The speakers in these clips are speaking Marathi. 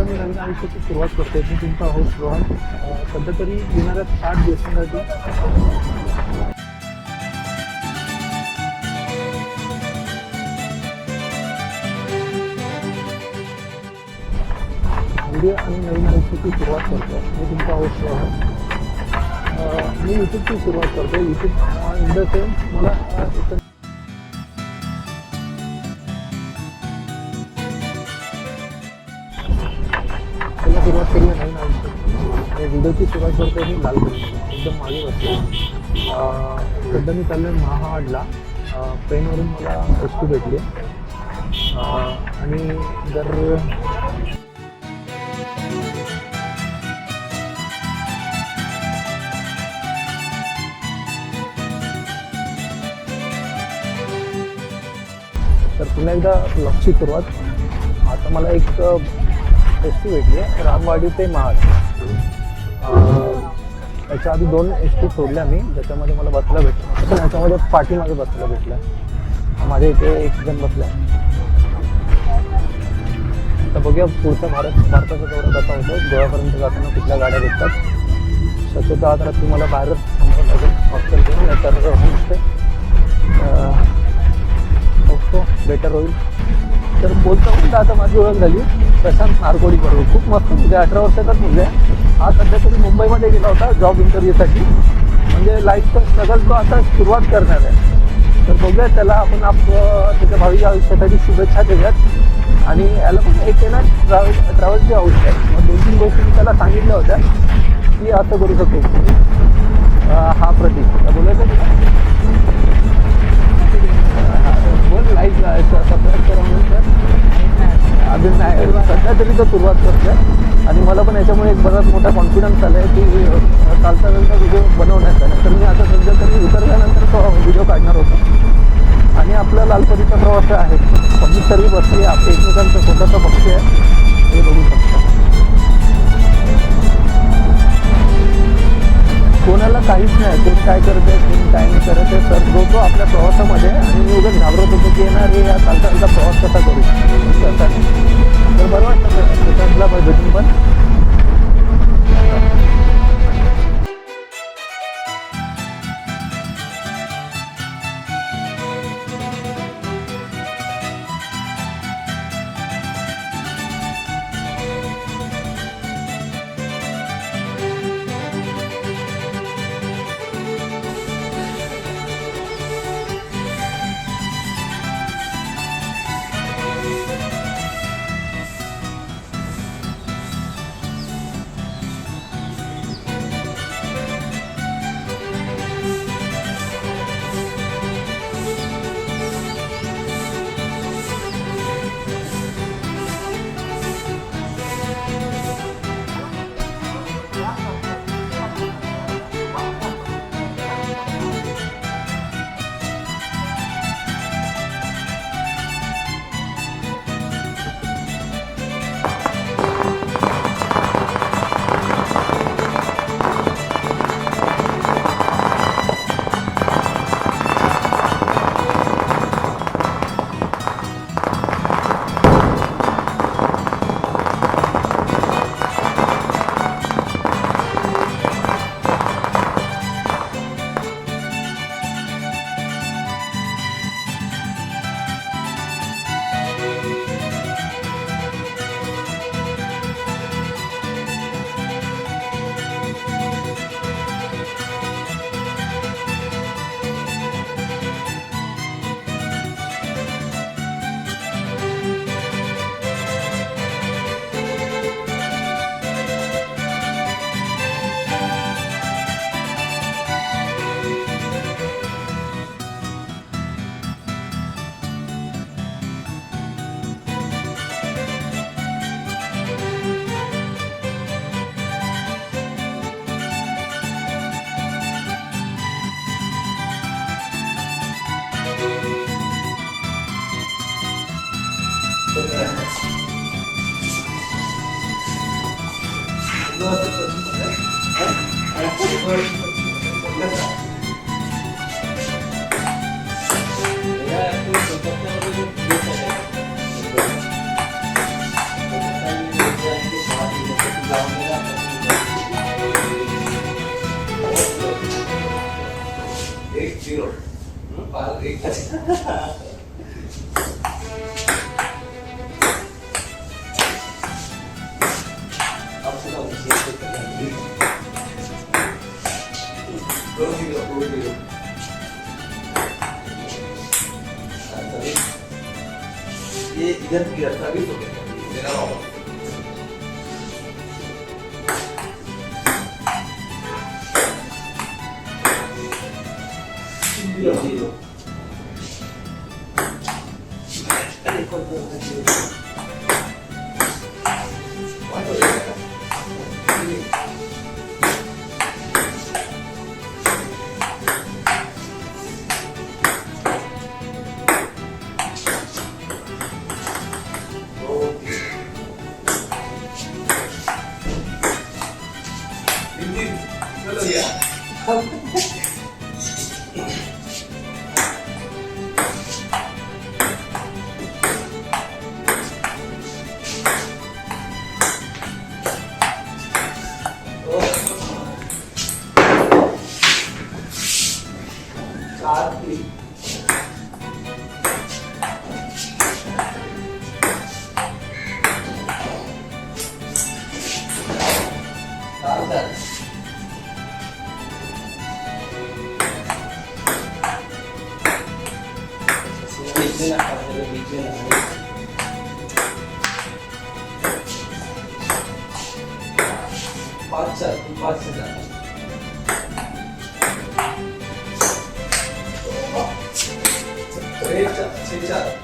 तर मी नवीन आयुष्याची सुरुवात करतो. मी तुमचा होस्ट रोहन. सध्या तरी येणाऱ्या साठ दिवसांसाठी व्हिडिओ आणि नवीन आयुष्याची सुरुवात करतो. मी तुमचा होस्ट रोहन. मी यूट्यूबची सुरुवात करतो. यूट्यूब इन द सेन्स मला अं, सुरुवात केली आहे नवीन आयुष्य आणि व्हिडिओची सुरुवात करतो मी लाल एकदम मागे बसलो सध्या मी चाललो आहे महाडला ट्रेनवरून मला एस टी भेटली आणि जर तर पुन्हा एकदा ब्लॉगची सुरुवात. आता मला एक टी भेटली आहे. रामवाडी ते महाड. याच्या त्याच्या आधी दोन एस टी सोडल्या मी ज्याच्यामध्ये मला बसला भेटलं. त्याच्यामध्ये पाठीमागे बसला भेटला. माझ्या इथे एक जण बसला. तर बघूया पुढचा भारत भारताचा दौरा कसा होतो. गोव्यापर्यंत जाताना कुठल्या गाड्या भेटतात. शक्यतो आता रात्री मला बाहेरच थांबावं लागेल हॉस्टेल घेऊन नाहीतर होमस्टे होतो बेटर होईल. तर बोलता बोलता आता माझी ओळख झाली? प्रशांत नारकोडी बरोबर. खूप मस्त म्हणजे अठरा वर्षाचाच मुलगा आहे. हा सध्या तरी मुंबईमध्ये गेला होता जॉब इंटरव्ह्यूसाठी म्हणजे लाईफचा स्ट्रगल तो आता सुरुवात करणार आहे. तर बघूया त्याला आपण आप त्याच्या भावी आयुष्यासाठी शुभेच्छा देऊयात. आणि याला पण एक आहे ना ट्रॅव्हल ट्रॅव्हलची औषध आहे. मग दोन तीन गोष्टी मी त्याला सांगितल्या होत्या. की असं करू शकतो. हा प्रतीक. बोलायचं तुला काहीच लाईव्ह सबस्क्राईब करा तर अजून नाही सध्या तरी तर सुरुवात करते आणि मला पण याच्यामुळे एक बराच मोठा कॉन्फिडन्स आला आहे की चालता चालता व्हिडिओ बनवण्याचा तर मी आता सध्या तरी उतरल्यानंतर तो व्हिडिओ काढणार होतो. आणि आपला लालपरीचा प्रवास आहे. पब्लिक सर्वी बसली आपल्या एकमेकांचा स्वतःचा पक्ष आहे हे बघू शकता. कोणाला काहीच नाही. कोण काय करत आहे कोण काय नाही करत आहे. तर जो तो आपल्या प्रवासामध्ये आणि मी उगाच घाबरत होतो की येणार हे या चालता चालता प्रवास कसा करू? नाही. तर बरं वाटतं प्रशांतला भेटून पण. एक zero Ya está visto que era rojo. Sí. água. 맞습니다. 진짜, 진짜.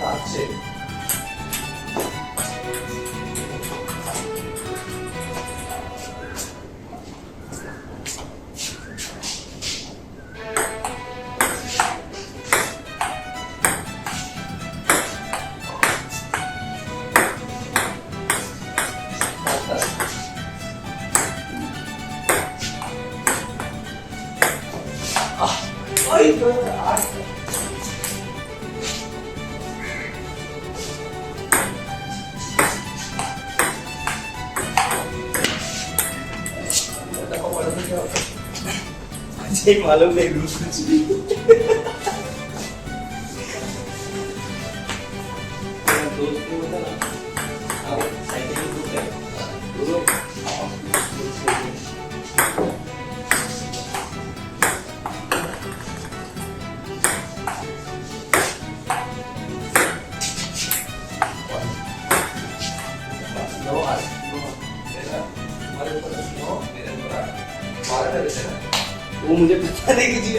八七。Ay, ay. Şey malum ne biliyorsunuz?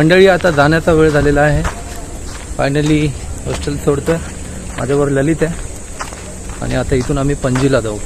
मंडळी आता जाण्याचा वेळ झालेला आहे. फायनली हॉस्टेल सोडतं. माझ्यावर ललित आहे. आणि आता इथून आम्ही पणजीला जाऊ.